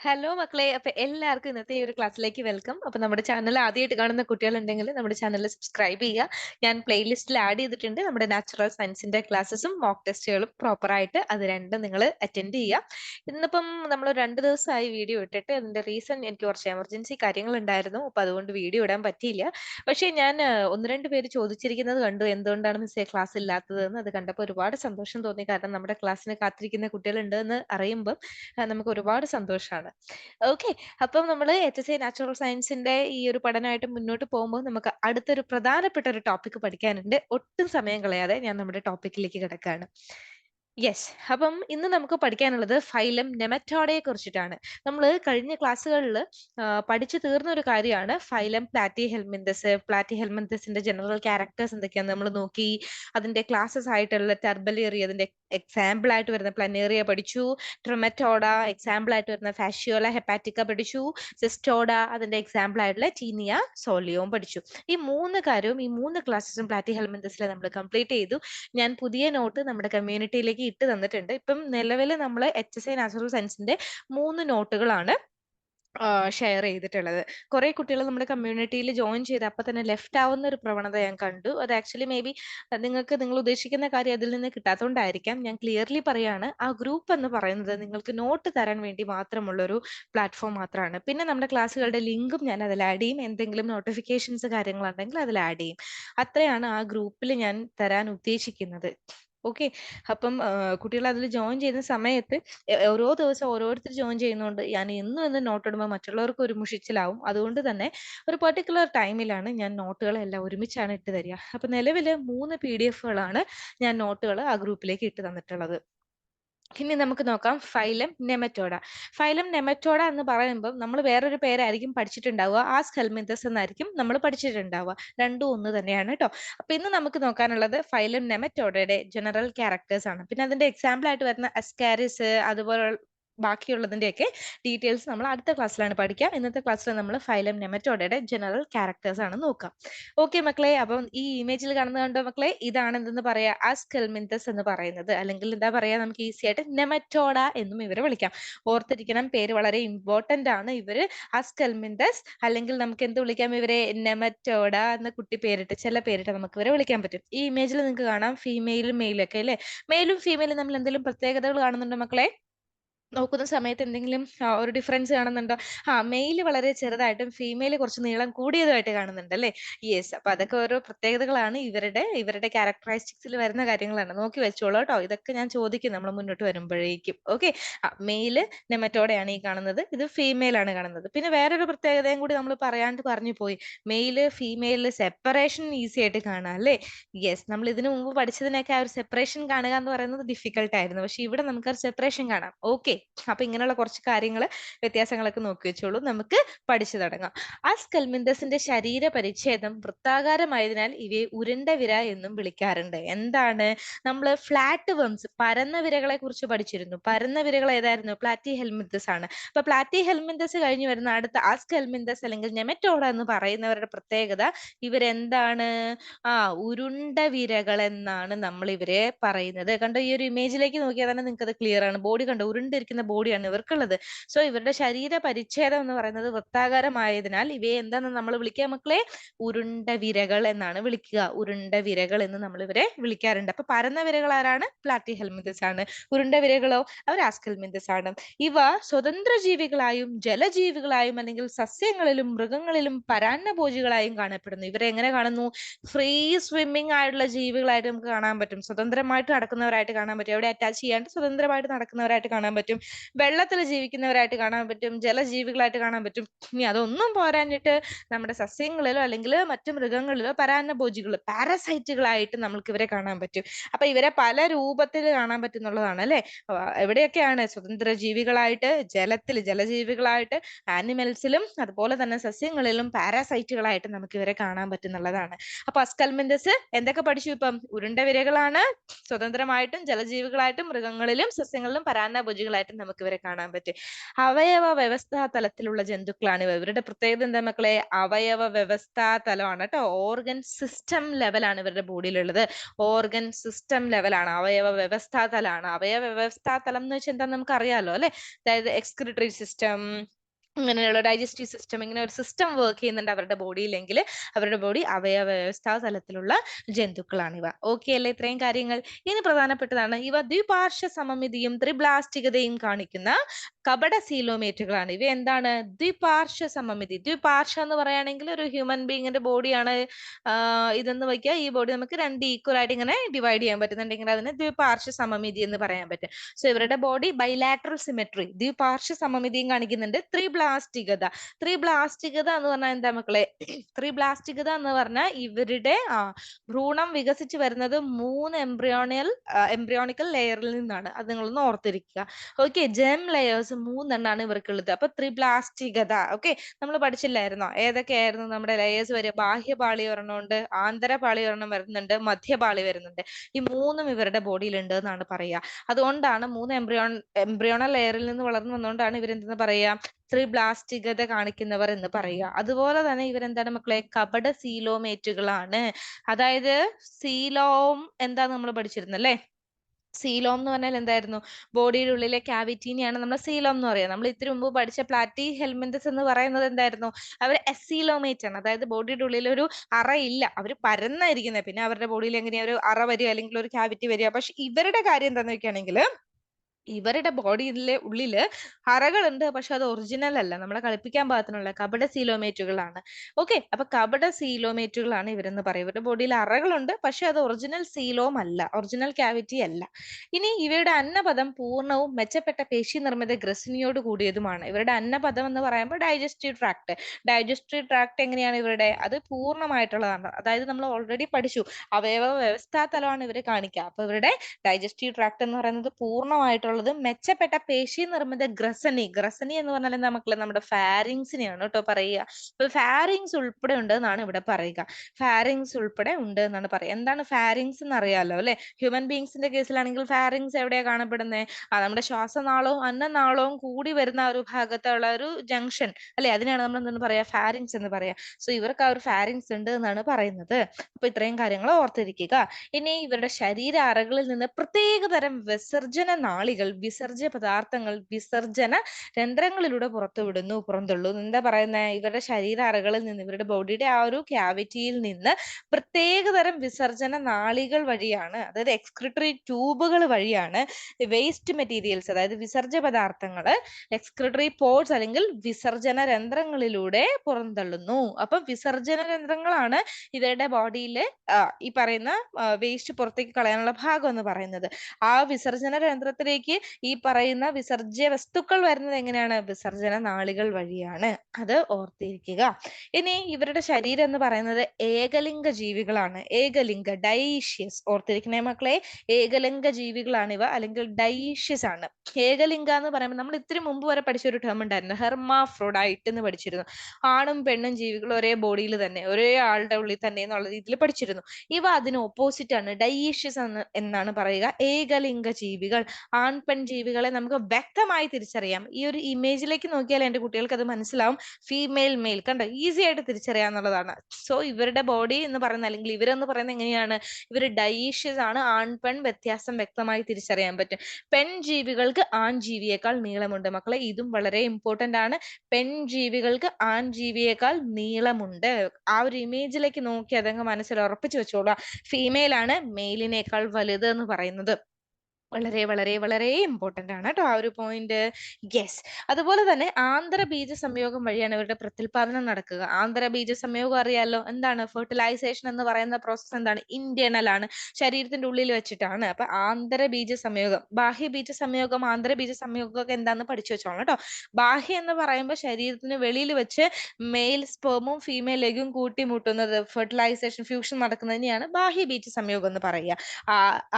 Hello മക്കളെ അപ്പൊ എല്ലാവർക്കും ഇന്നത്തെ ഈ ഒരു ക്ലാസ്സിലേക്ക് വെൽക്കം അപ്പൊ നമ്മുടെ ചാനൽ ആദ്യമായിട്ട് കാണുന്ന കുട്ടികളുണ്ടെങ്കിൽ നമ്മുടെ ചാനൽ സബ്സ്ക്രൈബ് ചെയ്യുക. ഞാൻ പ്ലേലിസ്റ്റിൽ ആഡ് ചെയ്തിട്ടുണ്ട്. നമ്മുടെ നാച്ചുറൽ സയൻസിന്റെ ക്ലാസ്സസും മോക്ക് ടെസ്റ്റുകളും പ്രോപ്പർ ആയിട്ട് അത് രണ്ടും നിങ്ങൾ അറ്റൻഡ് ചെയ്യുക. ഇന്നിപ്പം നമ്മൾ രണ്ട് ദിവസമായി വീഡിയോ ഇട്ടിട്ട് അതിന്റെ റീസൺ എനിക്ക് കുറച്ച് എമർജൻസി കാര്യങ്ങൾ ഉണ്ടായിരുന്നു. അപ്പൊ അതുകൊണ്ട് വീഡിയോ ഇടാൻ പറ്റിയില്ല. പക്ഷേ ഞാൻ ഒന്ന് രണ്ട് പേര് ചോദിച്ചിരിക്കുന്നത് കണ്ടു. എന്തുകൊണ്ടാണ് മിസ്സേ ക്ലാസ് ഇല്ലാത്തതെന്ന്. അത് കണ്ടപ്പോൾ ഒരുപാട് സന്തോഷം തോന്നി. കാരണം നമ്മുടെ ക്ലാസ്സിന് കാത്തിരിക്കുന്ന കുട്ടികളുണ്ട് എന്ന് അറിയുമ്പോൾ നമുക്ക് ഒരുപാട് സന്തോഷമാണ് ഓക്കെ. അപ്പം നമ്മൾ എച്ച് എസ് ഐ നാച്ചുറൽ സയൻസിന്റെ ഈ ഒരു പഠനമായിട്ട് മുന്നോട്ട് പോകുമ്പോൾ നമുക്ക് അടുത്തൊരു പ്രധാനപ്പെട്ട ഒരു ടോപ്പിക് പഠിക്കാനുണ്ട്. ഒട്ടും സമയം കളയാതെ ഞാൻ നമ്മുടെ ടോപ്പിക്കിലേക്ക് കിടക്കാണ്. യെസ് അപ്പം ഇന്ന് നമുക്ക് പഠിക്കാനുള്ളത് ഫൈലം നെമറ്റോഡയെ കുറിച്ചിട്ടാണ്. നമ്മൾ കഴിഞ്ഞ ക്ലാസ്സുകളിൽ പഠിച്ചു തീർന്ന ഒരു കാര്യമാണ് ഫൈലം പ്ലാറ്റി ഹെൽമിന്തസ് പ്ലാറ്റി ഹെൽമിന്തസിന്റെ ജനറൽ ക്യാരക്ടേഴ്സ് എന്തൊക്കെയാണ് നമ്മൾ നോക്കി. അതിന്റെ ക്ലാസ്സസ് ആയിട്ടുള്ള ടെർബലേറിയ അതിന്റെ എക്സാമ്പിൾ ആയിട്ട് വരുന്ന പ്ലനേറിയ പഠിച്ചു. ട്രൊമറ്റോഡ എക്സാമ്പിൾ ആയിട്ട് വരുന്ന ഫാഷ്യോല ഹെപ്പാറ്റിക്ക പഠിച്ചു. സിസ്റ്റോഡ അതിന്റെ എക്സാമ്പിൾ ആയിട്ടുള്ള ടീനിയ സോളിയോം പഠിച്ചു. ഈ മൂന്ന് കാര്യവും ഈ മൂന്ന് ക്ലാസ്സസും പ്ലാറ്റി ഹെൽമിന്തസിലെ നമ്മൾ കംപ്ലീറ്റ് ചെയ്തു. ഞാൻ പുതിയ നോട്ട് നമ്മുടെ കമ്മ്യൂണിറ്റിയിലേക്ക് ഇട്ട് തന്നിട്ടുണ്ട്. ഇപ്പം നിലവിൽ നമ്മൾ എച്ച് എസ് ഐ നാച്ചുറൽ സയൻസിന്റെ മൂന്ന് നോട്ടുകളാണ് ഷെയർ ചെയ്തിട്ടുള്ളത്. കുറെ കുട്ടികൾ നമ്മുടെ കമ്മ്യൂണിറ്റിയിൽ ജോയിൻ ചെയ്ത് അപ്പൊ തന്നെ ലെഫ്റ്റ് ആവുന്ന ഒരു പ്രവണത ഞാൻ കണ്ടു. അത് ആക്ച്വലി മേ ബി നിങ്ങൾക്ക് നിങ്ങൾ ഉദ്ദേശിക്കുന്ന കാര്യം അതിൽ നിന്ന് കിട്ടാത്തതുകൊണ്ടായിരിക്കാം ഞാൻ ക്ലിയർലി പറയാണ് ആ ഗ്രൂപ്പ് എന്ന് പറയുന്നത് നിങ്ങൾക്ക് നോട്ട് തരാൻ വേണ്ടി മാത്രമുള്ള ഒരു പ്ലാറ്റ്ഫോം മാത്രമാണ് പിന്നെ നമ്മുടെ ക്ലാസ്സുകളുടെ ലിങ്കും ഞാൻ അതിൽ ആഡ് ചെയ്യും. എന്തെങ്കിലും നോട്ടിഫിക്കേഷൻസ് കാര്യങ്ങളുണ്ടെങ്കിൽ അതിൽ ആഡ് ചെയ്യും. അത്രയാണ് ആ ഗ്രൂപ്പിൽ ഞാൻ തരാൻ ഉദ്ദേശിക്കുന്നത്. ഓക്കെ. അപ്പം കുട്ടികൾ അതിൽ ജോയിൻ ചെയ്യുന്ന സമയത്ത് ഓരോ ദിവസം ഓരോരുത്തർ ജോയിൻ ചെയ്യുന്നതുകൊണ്ട് ഞാൻ എന്നും എന്നും നോട്ട് ഇടുമ്പോൾ മറ്റുള്ളവർക്ക് ഒരു മുഷിച്ചിലാവും അതുകൊണ്ട് തന്നെ ഒരു പെർട്ടിക്കുലർ ടൈമിലാണ് ഞാൻ നോട്ടുകളെല്ലാം ഒരുമിച്ചാണ് ഇട്ട് തരിക. അപ്പൊ നിലവിൽ മൂന്ന് പി ഡി എഫുകളാണ് ഞാൻ നോട്ടുകൾ ആ ഗ്രൂപ്പിലേക്ക് ഇട്ട് തന്നിട്ടുള്ളത്. ഇനി നമുക്ക് നോക്കാം ഫൈലം നെമറ്റോഡ ഫൈലം നെമറ്റോഡ എന്ന് പറയുമ്പോൾ നമ്മൾ വേറൊരു പേരായിരിക്കും പഠിച്ചിട്ടുണ്ടാവുക. ആ സ്കൽമിന്തസ് എന്നായിരിക്കും നമ്മൾ പഠിച്ചിട്ടുണ്ടാവുക. രണ്ടും ഒന്ന് തന്നെയാണ് കേട്ടോ അപ്പൊ ഇന്ന് നമുക്ക് നോക്കാനുള്ളത് ഫൈലം നെമറ്റോഡയുടെ ജനറൽ ക്യാരക്ടേഴ്സ് ആണ്. പിന്നെ അതിന്റെ എക്സാമ്പിൾ ആയിട്ട് വരുന്ന അസ്കാരിസ് അതുപോലെ ബാക്കിയുള്ളതിന്റെയൊക്കെ ഡീറ്റെയിൽസ് നമ്മൾ അടുത്ത ക്ലാസ്സിലാണ് പഠിക്കുക. ഇന്നത്തെ ക്ലാസ്സിൽ നമ്മൾ ഫൈലം നെമറ്റോഡയുടെ ജനറൽ ക്യാരക്ടേഴ്സ് ആണ് നോക്കുക ഓക്കെ മക്കളെ അപ്പം ഈ ഇമേജിൽ കാണുന്നത് കണ്ടോ മക്കളെ? ഇതാണ് എന്തെന്ന് പറയാ? അസ്കെൽമിന്തസ് എന്ന് പറയുന്നത്. അല്ലെങ്കിൽ എന്താ പറയാ? നമുക്ക് ഈസി ആയിട്ട് നെമറ്റോഡ എന്നും ഇവരെ വിളിക്കാം. ഓർത്തിരിക്കണം പേര് വളരെ ഇമ്പോർട്ടന്റ് ആണ്. ഇവർ അസ്കൽമിന്തസ് അല്ലെങ്കിൽ നമുക്ക് എന്ത് വിളിക്കാം? ഇവരെ നെമറ്റോഡ എന്ന കുട്ടി പേരിട്ട് ചില പേരിട്ട് നമുക്ക് ഇവരെ വിളിക്കാൻ പറ്റും. ഈ ഇമേജിൽ നിങ്ങൾക്ക് കാണാം ഫീമെയിലും മെയിലും ഒക്കെ അല്ലേ? മെയിലും ഫീമെയിലും നമ്മൾ എന്തെങ്കിലും പ്രത്യേകതകൾ കാണുന്നുണ്ടോ മക്കളെ? നോക്കുന്ന സമയത്ത് എന്തെങ്കിലും ഒരു ഡിഫറൻസ് കാണുന്നുണ്ടോ? ആ മെയിൽ വളരെ ചെറുതായിട്ടും ഫീമെയിൽ കുറച്ച് നീളം കൂടിയതുമായിട്ട് കാണുന്നുണ്ട് അല്ലേ? യെസ് അപ്പൊ അതൊക്കെ ഓരോ പ്രത്യേകതകളാണ് ഇവരുടെ ഇവരുടെ ക്യാരക്ടറിസ്റ്റിക്സിൽ വരുന്ന കാര്യങ്ങളാണ്. നോക്കി വെച്ചോളൂ കേട്ടോ. ഇതൊക്കെ ഞാൻ ചോദിക്കും നമ്മൾ മുന്നോട്ട് വരുമ്പോഴേക്കും. ഓക്കെ മെയിൽ നെമറ്റോടെയാണ് ഈ കാണുന്നത്. ഇത് ഫീമെയിൽ ആണ് കാണുന്നത്. പിന്നെ വേറൊരു പ്രത്യേകതയും കൂടി നമ്മൾ പറയാണ്ട് പറഞ്ഞു പോയി. മെയിൽ ഫീമെയിൽ സെപ്പറേഷൻ ഈസി ആയിട്ട് കാണാം അല്ലേ? യെസ് നമ്മൾ ഇതിനു മുമ്പ് പഠിച്ചതിനൊക്കെ ആ ഒരു സെപ്പറേഷൻ കാണുക എന്ന് പറയുന്നത് ഡിഫിക്കൽട്ട് ആയിരുന്നു. പക്ഷെ ഇവിടെ നമുക്ക് ആ സെപ്പറേഷൻ കാണാം. ഓക്കെ അപ്പൊ ഇങ്ങനെയുള്ള കുറച്ച് കാര്യങ്ങൾ വ്യത്യാസങ്ങളൊക്കെ നോക്കി വെച്ചോളൂ. നമുക്ക് പഠിച്ചു തുടങ്ങാം. ആ സ്കൽമിന്തസിന്റെ ശരീര പരിച്ഛേദം വൃത്താകാരമായതിനാൽ ഇവയെ ഉരുണ്ട വിര എന്നും വിളിക്കാറുണ്ട്. എന്താണ്? നമ്മൾ ഫ്ലാറ്റ് വംസ് പരന്ന വിരകളെ കുറിച്ച് പഠിച്ചിരുന്നു. പരന്ന വിരകൾ ഏതായിരുന്നു? പ്ലാറ്റി ഹെൽമിന്തസ് ആണ്. അപ്പൊ പ്ലാറ്റി ഹെൽമിന്തസ് കഴിഞ്ഞ് വരുന്ന അടുത്ത ആ സ്കൽമിന്തസ് അല്ലെങ്കിൽ നെമറ്റോഡ എന്ന് പറയുന്നവരുടെ പ്രത്യേകത ഇവരെന്താണ്? ആ ഉരുണ്ട വിരകൾ എന്നാണ് നമ്മൾ ഇവരെ പറയുന്നത്. കണ്ടോ? ഈ ഒരു ഇമേജിലേക്ക് നോക്കിയാൽ തന്നെ നിങ്ങൾക്ക് അത് ക്ലിയർ ആണ്. ബോഡി കണ്ടോ? ഉരുണ്ടിരിക്കുന്ന ബോഡിയാണ് ഇവർക്കുള്ളത്. സോ ഇവരുടെ ശരീര പരിച്ഛേദം എന്ന് പറയുന്നത് വൃത്താകാരമായതിനാൽ ഇവയെ എന്താണെന്ന് നമ്മൾ വിളിക്കുക മക്കളെ? ഉരുണ്ട വിരകൾ എന്നാണ് വിളിക്കുക. ഉരുണ്ട വിരകൾ എന്ന് നമ്മൾ ഇവരെ വിളിക്കാറുണ്ട്. അപ്പൊ പരന്ന വിരകൾ ആരാണ്? പ്ലാറ്റി ഹെൽമിന്തസ് ആണ്. ഉരുണ്ട വിരകളോ? അവർ ആസ്കെൽമിന്തസ് ആണ്. ഇവ സ്വതന്ത്ര ജീവികളായും ജലജീവികളായും അല്ലെങ്കിൽ സസ്യങ്ങളിലും മൃഗങ്ങളിലും പരാന്നഭോജികളായും കാണപ്പെടുന്നു. ഇവരെ എങ്ങനെ കാണുന്നു? ഫ്രീ സ്വിമ്മിംഗ് ആയിട്ടുള്ള ജീവികളായിട്ട് നമുക്ക് കാണാൻ പറ്റും. സ്വതന്ത്രമായിട്ട് നടക്കുന്നവരായിട്ട് കാണാൻ പറ്റും. എവിടെ അറ്റാച്ച് ചെയ്യാണ്ട് സ്വതന്ത്രമായിട്ട് നടക്കുന്നവരായിട്ട് കാണാൻ പറ്റും. വെള്ളത്തിൽ ജീവിക്കുന്നവരായിട്ട് കാണാൻ പറ്റും ജലജീവികളായിട്ട് കാണാൻ പറ്റും. ഇനി അതൊന്നും പോരാഞ്ഞിട്ട് നമ്മുടെ സസ്യങ്ങളിലോ അല്ലെങ്കിൽ മറ്റു മൃഗങ്ങളിലോ പരാന്നഭോജികൾ പാരസൈറ്റുകളായിട്ട് നമുക്ക് ഇവരെ കാണാൻ പറ്റും. അപ്പൊ ഇവരെ പല രൂപത്തിൽ കാണാൻ പറ്റുന്നുള്ളതാണ് അല്ലെ? എവിടെയൊക്കെയാണ് സ്വതന്ത്ര ജീവികളായിട്ട് ജലത്തിൽ ജലജീവികളായിട്ട് ആനിമൽസിലും അതുപോലെ തന്നെ സസ്യങ്ങളിലും പാരാസൈറ്റുകളായിട്ട് നമുക്ക് ഇവരെ കാണാൻ പറ്റുന്നുള്ളതാണ്. അപ്പൊ അസ്കൽമെന്റസ് എന്തൊക്കെ പഠിച്ചു ഇപ്പം? ഉരുണ്ട വിരകളാണ് സ്വതന്ത്രമായിട്ടും ജലജീവികളായിട്ടും മൃഗങ്ങളിലും സസ്യങ്ങളിലും പരാന്നഭോജികളായിട്ടും ജന്തുക്കളായിട്ട് നമുക്ക് ഇവരെ കാണാൻ പറ്റും. അവയവ വ്യവസ്ഥാ തലത്തിലുള്ള ജന്തുക്കളാണ് ഇവ. ഇവരുടെ പ്രത്യേകത എന്താ മക്കളെ? അവയവ വ്യവസ്ഥാ തലമാണ് കേട്ടോ. ഓർഗൻ സിസ്റ്റം ലെവലാണ് ഇവരുടെ ബോഡിയിലുള്ളത്. ഓർഗൻ സിസ്റ്റം ലെവലാണ് അവയവ വ്യവസ്ഥാ തലമാണ് അവയവ വ്യവസ്ഥാ തലം എന്ന് വെച്ചാൽ എന്താ നമുക്ക് അറിയാലോ അല്ലെ? അതായത് എക്സ്ക്രിട്ടറി സിസ്റ്റം ഇങ്ങനെയുള്ള ഡൈജസ്റ്റീവ് സിസ്റ്റം ഇങ്ങനെ ഒരു സിസ്റ്റം വർക്ക് ചെയ്യുന്നുണ്ട് അവരുടെ ബോഡിയിലെങ്കിൽ അവരുടെ ബോഡി അവയവ വ്യവസ്ഥാ തലത്തിലുള്ള ജന്തുക്കളാണ് ഇവ ഓക്കെ അല്ലേ ഇത്രയും കാര്യങ്ങൾ? ഇനി പ്രധാനപ്പെട്ടതാണ് ഇവ ദ്വിപാർശ്വ സമമിതിയും ത്രിബ്ലാസ്റ്റികതയും കാണിക്കുന്ന കപട സീലോമേറ്റുകളാണ് ഇവ എന്താണ്? ദ്വിപാർശ്വ സമമിതി. ദ്വിപാർശ്വ എന്ന് പറയുകയാണെങ്കിൽ ഒരു ഹ്യൂമൻ ബീങ്ങിന്റെ ബോഡിയാണ് ഇതെന്ന് വയ്ക്കുക ഈ ബോഡി നമുക്ക് രണ്ട് ഈക്വൽ ആയിട്ട് ഇങ്ങനെ ഡിവൈഡ് ചെയ്യാൻ പറ്റുന്നുണ്ടെങ്കിൽ അതിന് ദ്വിപാർശ്വ സമമിതി എന്ന് പറയാൻ പറ്റും. സോ ഇവരുടെ ബോഡി ബൈലാറ്ററൽ സിമെട്രി ദ്വിപാർശ്വ സമമിതിയും കാണിക്കുന്നുണ്ട്. ത്രിബ്ലാസ്റ്റികത. ത്രിബ്ലാസ്റ്റികത എന്ന് പറഞ്ഞാൽ എന്താ മക്കളെ? ത്രിബ്ലാസ്റ്റികത എന്ന് പറഞ്ഞാൽ ഇവരുടെ ആ ഭ്രൂണം വികസിച്ച് വരുന്നത് മൂന്ന് എംബ്രിയോണിയൽ എംബ്രിയോണിക്കൽ ലെയറിൽ നിന്നാണ്. അത് നിങ്ങളൊന്ന് ഓർത്തിരിക്കുക. ഓക്കെ ജെം ലെയേഴ്സ് മൂന്നെണ്ണാണ് ഇവർക്കുള്ളത്. അപ്പൊ ത്രിബ്ലാസ്റ്റികത ഓക്കെ നമ്മൾ പഠിച്ചില്ലായിരുന്നോ? ഏതൊക്കെയായിരുന്നു നമ്മുടെ ലെയേഴ്സ് വരിക ബാഹ്യപാളി ഒരെണ്ണമുണ്ട് ആന്തരപാളി ഒരെണ്ണം വരുന്നുണ്ട് മധ്യപാളി വരുന്നുണ്ട്. ഈ മൂന്നും ഇവരുടെ ബോഡിയിൽ ഉണ്ട് എന്നാണ് പറയുക. അതുകൊണ്ടാണ് മൂന്ന് എംബ്രിയോൺ എംബ്രിയോണൽ ലെയറിൽ നിന്ന് വളർന്നു വന്നുകൊണ്ടാണ് ഇവരെന്തെന്ന് പറയുക? ത്രിബ്ലാസ്റ്റികത കാണിക്കുന്നവർ എന്ന് പറയുക. അതുപോലെ തന്നെ ഇവരെന്താണ് മക്കളെ? കപട സീലോമേറ്റുകളാണ് അതായത് സീലോം എന്താ നമ്മൾ പഠിച്ചിരുന്നല്ലേ? സീലോം എന്ന് പറഞ്ഞാൽ എന്തായിരുന്നു? ബോഡിയുടെ ഉള്ളിലെ ക്യാവിറ്റീനെയാണ് നമ്മൾ സീലോം എന്ന് പറയുക. നമ്മൾ ഇത്തിരി മുമ്പ് പഠിച്ച പ്ലാറ്റി ഹെൽമെന്റസ് എന്ന് പറയുന്നത് എന്തായിരുന്നു? അവർ എസീലോമേറ്റ് ആണ്. അതായത് ബോഡിയുടെ ഉള്ളിൽ ഒരു അറയില്ല അവർ പരന്നായിരിക്കുന്നത്. പിന്നെ അവരുടെ ബോഡിയിൽ എങ്ങനെയാ ഒരു അറ വരിക അല്ലെങ്കിൽ ഒരു ക്യാവിറ്റി വരിക. പക്ഷെ ഇവരുടെ കാര്യം എന്താണെന്ന് വെക്കുകയാണെങ്കിൽ ഇവരുടെ ബോഡിയിലെ ഉള്ളിൽ അറകളുണ്ട് പക്ഷെ അത് ഒറിജിനൽ അല്ല. നമ്മളെ കളിപ്പിക്കാൻ പാകത്തിനുള്ള കപട സീലോമേറ്റുകളാണ് ഓക്കെ അപ്പൊ കപട സീലോമേറ്റുകളാണ് ഇവരെന്ന് പറയും. ഇവരുടെ ബോഡിയിൽ അറകളുണ്ട് പക്ഷെ അത് ഒറിജിനൽ സീലോം അല്ല ഒറിജിനൽ ക്യാവിറ്റി അല്ല. ഇനി ഇവരുടെ അന്നപദം പൂർണവും മെച്ചപ്പെട്ട പേശി നിർമ്മിത ഗ്രസിനിയോട് കൂടിയതുമാണ്. ഇവരുടെ അന്നപദം എന്ന് പറയുമ്പോൾ ഡൈജസ്റ്റീവ് ട്രാക്ട് ഡൈജസ്റ്റീവ് ട്രാക്ട് എങ്ങനെയാണ് ഇവരുടെ? അത് പൂർണമായിട്ടുള്ളതാണ്. അതായത് നമ്മൾ ഓൾറെഡി പഠിച്ചു അവയവ വ്യവസ്ഥാ തലമാണ് ഇവരെ കാണിക്കുക. അപ്പൊ ഇവരുടെ ഡൈജസ്റ്റീവ് ട്രാക്ട് എന്ന് പറയുന്നത് പൂർണമായിട്ടുള്ളത് മെച്ചപ്പെട്ട പേശി നിർമ്മിത ഗ്രസനി. ഗ്രസനി എന്ന് പറഞ്ഞാൽ എന്താ മക്കളെ? നമ്മുടെ ഫാരിങ്സിനെയാണ് കേട്ടോ പറയുക. അപ്പൊ ഫാരിങ്സ് ഉൾപ്പെടെ ഉണ്ട് എന്നാണ് ഇവിടെ പറയുക. ഫാരിങ്സ് ഉൾപ്പെടെ ഉണ്ട് എന്നാണ് പറയുക. എന്താണ് ഫാരിങ്സ് എന്ന് അറിയാലോ അല്ലെ ഹ്യൂമൻ ബീങ്സിന്റെ കേസിലാണെങ്കിൽ ഫാരിങ്സ് എവിടെയാ കാണപ്പെടുന്നത് ആ നമ്മുടെ ശ്വാസനാളവും അന്നനാളവും കൂടി വരുന്ന ഒരു ഭാഗത്തുള്ള ഒരു ജംഗ്ഷൻ അല്ലെ? അതിനാണ് നമ്മൾ എന്താണ് പറയാ ഫാരിങ്സ് എന്ന് പറയാ സോ ഇവർക്ക് ആ ഒരു ഫാരിങ്സ് ഉണ്ട് എന്നാണ് പറയുന്നത്. അപ്പൊ ഇത്രയും കാര്യങ്ങൾ ഓർത്തിരിക്കുക. ഇനി ഇവരുടെ ശരീര അറകളിൽ നിന്ന് പ്രത്യേക തരം വിസർജന നാളികൾ വിസർജ്യ പദാർത്ഥങ്ങൾ വിസർജന രന്ധ്രങ്ങളിലൂടെ പുറത്തുവിടുന്നു പുറന്തള്ളുന്നു. എന്താ പറയുന്നത് ഇവരുടെ ശരീര അറകളിൽ നിന്ന് ഇവരുടെ ബോഡിയുടെ ആ ഒരു ക്യാവിറ്റിയിൽ നിന്ന് പ്രത്യേക തരം വിസർജന നാളികൾ വഴിയാണ് അതായത് എക്സ്ക്രിട്ടറി ട്യൂബുകൾ വഴിയാണ് വേസ്റ്റ് മെറ്റീരിയൽസ് അതായത് വിസർജ്യ പദാർത്ഥങ്ങൾ എക്സ്ക്രിട്ടറി പോർട്സ് അല്ലെങ്കിൽ വിസർജന രന്ധ്രങ്ങളിലൂടെ പുറന്തള്ളുന്നു. അപ്പൊ വിസർജന രന്ധ്രങ്ങളാണ് ഇവരുടെ ബോഡിയിലെ ഈ പറയുന്ന വേസ്റ്റ് പുറത്തേക്ക് കളയാനുള്ള ഭാഗം എന്ന് പറയുന്നത്. ആ വിസർജന രന്ധ്രത്തിലേക്ക് ഈ പറയുന്ന വിസർജ്യ വസ്തുക്കൾ വരുന്നത് എങ്ങനെയാണ്? വിസർജന നാളികൾ വഴിയാണ്. അത് ഓർത്തിരിക്കുക. ഇനി ഇവരുടെ ശരീരം എന്ന് പറയുന്നത് ഏകലിംഗ ജീവികളാണ്. ഏകലിംഗ ഡൈഷ്യസ്. ഓർത്തിരിക്കണേ മക്കളെ ഏകലിംഗ ജീവികളാണ് ഇവ അല്ലെങ്കിൽ ഡൈഷ്യസ് ആണ്. ഏകലിംഗ എന്ന് പറയുമ്പോൾ നമ്മൾ ഇത്തിരി മുമ്പ് വരെ പഠിച്ച ഒരു ടേം ഉണ്ടായിരുന്നു. ഹെർമാഫ്രോഡൈറ്റ് എന്ന് പഠിച്ചിരുന്നു. ആണും പെണ്ണും ജീവികൾ ഒരേ ബോഡിയിൽ തന്നെ ഒരേ ആളുടെ ഉള്ളിൽ തന്നെ എന്നുള്ള രീതിയിൽ പഠിച്ചിരുന്നു. ഇവ അതിന് ഓപ്പോസിറ്റ് ആണ്. ഡൈഷ്യസ് എന്ന് എന്നാണ് പറയുക. ഏകലിംഗ ജീവികൾ. ആൺ പെൺ ജീവികളെ നമുക്ക് വ്യക്തമായി തിരിച്ചറിയാം. ഈ ഒരു ഇമേജിലേക്ക് നോക്കിയാൽ എന്റെ കുട്ടികൾക്ക് അത് മനസ്സിലാവും. ഫീമെയിൽ മെയിൽ കണ്ടോ? ഈസി ആയിട്ട് തിരിച്ചറിയാന്നുള്ളതാണ് സോ ഇവരുടെ ബോഡി എന്ന് പറയുന്ന അല്ലെങ്കിൽ ഇവരെന്ന് പറയുന്നത് എങ്ങനെയാണ്? ഇവർ ഡൈഷ്യസ് ആണ്. ആൺ പെൺ വ്യത്യാസം വ്യക്തമായി തിരിച്ചറിയാൻ പറ്റും. പെൺ ജീവികൾക്ക് ആൺ ജീവിയേക്കാൾ നീളമുണ്ട്. മക്കളെ ഇതും വളരെ ഇമ്പോർട്ടന്റ് ആണ്. പെൺ ജീവികൾക്ക് ആൺ ജീവിയേക്കാൾ നീളമുണ്ട്. ആ ഒരു ഇമേജിലേക്ക് നോക്കി അതങ്ങ് മനസ്സിൽ ഉറപ്പിച്ചു വെച്ചോളൂ ഫീമെയിൽ ആണ് മെയിലിനേക്കാൾ വലുത് എന്ന് പറയുന്നത്. വളരെ വളരെ വളരെ ഇമ്പോർട്ടന്റ് ആണ് കേട്ടോ ആ ഒരു പോയിന്റ് യെസ് അതുപോലെ തന്നെ ആന്തരബീജ സംയോഗം വഴിയാണ് ഇവരുടെ പ്രത്യുൽപാദനം നടക്കുക. ആന്തരബീജ സംയോഗം അറിയാലോ? എന്താണ്? ഫെർട്ടിലൈസേഷൻ എന്ന് പറയുന്ന പ്രോസസ്സ് എന്താണ്? ഇന്റേണൽ ആണ്. ശരീരത്തിന്റെ ഉള്ളിൽ വെച്ചിട്ടാണ്. അപ്പൊ ആന്തരബീജ സംയോഗം ബാഹ്യ ബീജ സംയോഗം ആന്തരബീജ സംയോഗം ഒക്കെ എന്താന്ന് പഠിച്ചു വെച്ചോളാം കേട്ടോ. ബാഹ്യ എന്ന് പറയുമ്പോൾ ശരീരത്തിന് വെളിയിൽ വെച്ച് മെയിൽ സ്പേമും ഫീമെയിൽ എഗും കൂട്ടിമുട്ടുന്നത് ഫെർട്ടിലൈസേഷൻ ഫ്യൂഷൻ നടക്കുന്നതിനെയാണ് ബാഹ്യ ബീജ സംയോഗം എന്ന് പറയുക.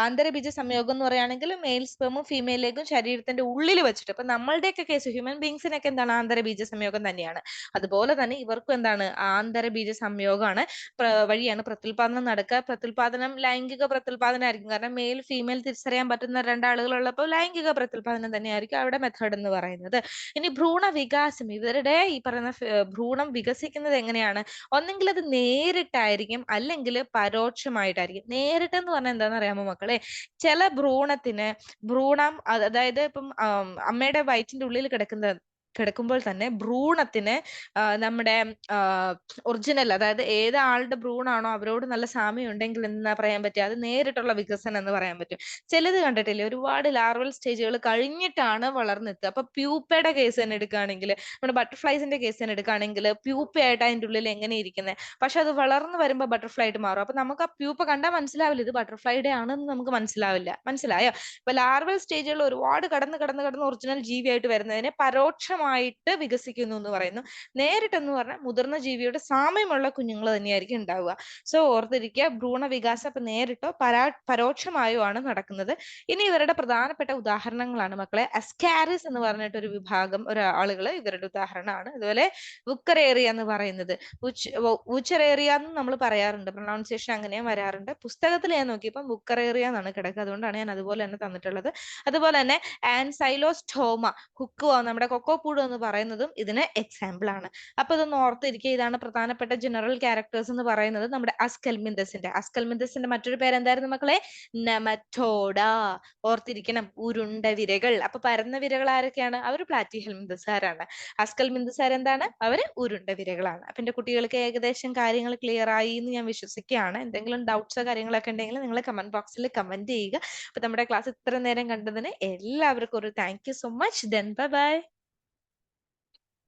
ആന്തരബീജ സംയോഗം എന്ന് പറയുകയാണെങ്കിൽ ആണെങ്കിൽ മെയിൽ സ്പെമും ഫീമെയിലേക്കും ശരീരത്തിന്റെ ഉള്ളിൽ വെച്ചിട്ട് ഇപ്പൊ നമ്മളുടെയൊക്കെ കേസ് ഹ്യൂമൻ ബീങ്സിനൊക്കെ എന്താണ്? ആന്തര ബീജ സംയോഗം തന്നെയാണ്. അതുപോലെ തന്നെ ഇവർക്കും എന്താണ്? ആന്തര ബീജ സംയോഗമാണ് വഴിയാണ് പ്രത്യുൽപാദനം നടക്കുക. പ്രത്യുൽപാദനം ലൈംഗിക പ്രത്യുൽപാദനം ആയിരിക്കും കാരണം മെയിൽ ഫീമെയിൽ തിരിച്ചറിയാൻ പറ്റുന്ന രണ്ടാളുകളുള്ളപ്പോൾ ലൈംഗിക പ്രത്യുൽപാദനം തന്നെയായിരിക്കും അവിടെ മെത്തേഡ് എന്ന് പറയുന്നത്. ഇനി ഭ്രൂണ വികാസം ഇവരുടെ ഈ പറയുന്ന ഭ്രൂണം വികസിക്കുന്നത് എങ്ങനെയാണ്? ഒന്നെങ്കിൽ അത് നേരിട്ടായിരിക്കും അല്ലെങ്കിൽ പരോക്ഷമായിട്ടായിരിക്കും. നേരിട്ടെന്ന് പറഞ്ഞാൽ എന്താണെന്ന് അറിയാമോ മക്കളെ? ചില ഭ്രൂണത്തിന് ഭ്രൂണം അതായത് ഇപ്പം അമ്മയുടെ വയറ്റിന്റെ ഉള്ളിൽ കിടക്കുന്ന കിടക്കുമ്പോൾ തന്നെ ഭ്രൂണത്തിന് നമ്മുടെ ഒറിജിനൽ അതായത് ഏത് ആളുടെ ഭ്രൂണാണോ അവരോട് നല്ല സാമ്യം ഉണ്ടെങ്കിൽ എന്താ പറയാൻ പറ്റുക? അത് നേരിട്ടുള്ള വികസനം എന്ന് പറയാൻ പറ്റും. ചിലത് കണ്ടിട്ടില്ലേ? ഒരുപാട് ലാർവൽ സ്റ്റേജുകൾ കഴിഞ്ഞിട്ടാണ് വളർന്നെത്തുക അപ്പൊ പ്യൂപ്പയുടെ കേസ് തന്നെ എടുക്കുകയാണെങ്കിൽ നമ്മുടെ ബട്ടർഫ്ലൈസിന്റെ കേസ് തന്നെ എടുക്കുകയാണെങ്കിൽ പ്യൂപ്പയായിട്ട് അതിന്റെ ഉള്ളിൽ എങ്ങനെ ഇരിക്കുന്നത് പക്ഷെ അത് വളർന്നു വരുമ്പോൾ ബട്ടർഫ്ലൈ ആയിട്ട് മാറും. അപ്പൊ നമുക്ക് ആ പ്യൂപ്പ കണ്ടാൽ മനസ്സിലാവില്ല ഇത് ബട്ടർഫ്ലൈയുടെ ആണെന്ന് നമുക്ക് മനസ്സിലാവില്ല. മനസ്സിലായോ? ഇപ്പൊ ലാർവൽ സ്റ്റേജുകൾ ഒരുപാട് കടന്ന് കടന്ന് കടന്ന് ഒറിജിനൽ ജീവിയായിട്ട് വരുന്നതിനെ പരോക്ഷമായിട്ട് വികസിക്കുന്നു എന്ന് പറയുന്നു. നേരിട്ടെന്ന് പറഞ്ഞാൽ മുതിർന്ന ജീവിയുടെ സാമ്യമുള്ള കുഞ്ഞുങ്ങൾ തന്നെയായിരിക്കും ഉണ്ടാവുക. സോ ഓർത്തിരിക്കുക ഭ്രൂണ വികാസം ഇപ്പൊ നേരിട്ടോ പരാ പരോക്ഷമായോ ആണ് നടക്കുന്നത്. ഇനി ഇവരുടെ പ്രധാനപ്പെട്ട ഉദാഹരണങ്ങളാണ് മക്കളെ. അസ്കാരിസ് എന്ന് പറഞ്ഞിട്ട് ഒരു വിഭാഗം ഒരു ആളുകൾ ഇവരുടെ ഉദാഹരണമാണ്. അതുപോലെ വുക്കറേറിയ എന്ന് പറയുന്നത്. വുച്ചറേറിയ എന്ന് നമ്മൾ പറയാറുണ്ട്. പ്രൊണൗൺസിയേഷൻ അങ്ങനെയും വരാറുണ്ട്. പുസ്തകത്തിൽ ഞാൻ നോക്കിയപ്പോൾ വുക്കറേറിയ എന്നാണ് കിടക്കുക. അതുകൊണ്ടാണ് ഞാൻ അതുപോലെ തന്നെ തന്നിട്ടുള്ളത്. അതുപോലെ തന്നെ ആൻസൈലോസ്റ്റോമ ഹുക്കോ നമ്മുടെ കൊക്കോപൂട് എന്ന് പറയുന്നതും ഇതിന് എക്സാമ്പിൾ ആണ്. അപ്പൊ ഇതൊന്ന് ഓർത്തിരിക്കുക. ഇതാണ് പ്രധാനപ്പെട്ട ജനറൽ ക്യാരക്ടേഴ്സ് എന്ന് പറയുന്നത് നമ്മുടെ അസ്കൽമിന്തസിന്റെ. അസ്കൽമിന്തസിന്റെ മറ്റൊരു പേര് എന്തായിരുന്നു മക്കളെ? നെമറ്റോഡ. ഓർത്തിരിക്കണം. ഉരുണ്ട വിരകൾ. അപ്പൊ പരന്ന വിരകൾ ആരൊക്കെയാണ്? അവർ പ്ലാറ്റി ഹെൽമിന്തസാരാണ് അസ്കൽമിന്തസാർ എന്താണ് അവർ ഉരുണ്ട വിരകളാണ്. അപ്പൊ എന്റെ കുട്ടികൾക്ക് ഏകദേശം കാര്യങ്ങൾ ക്ലിയർ ആയി എന്ന് ഞാൻ വിശ്വസിക്കുകയാണ്. എന്തെങ്കിലും ഡൗട്ട്സോ കാര്യങ്ങളൊക്കെ ഉണ്ടെങ്കിൽ നിങ്ങൾ കമന്റ് ബോക്സിൽ കമന്റ് ചെയ്യുക. അപ്പൊ നമ്മുടെ ക്ലാസ് ഇത്ര നേരം കണ്ടതിന് എല്ലാവർക്കും ഒരു thank you so much then bye bye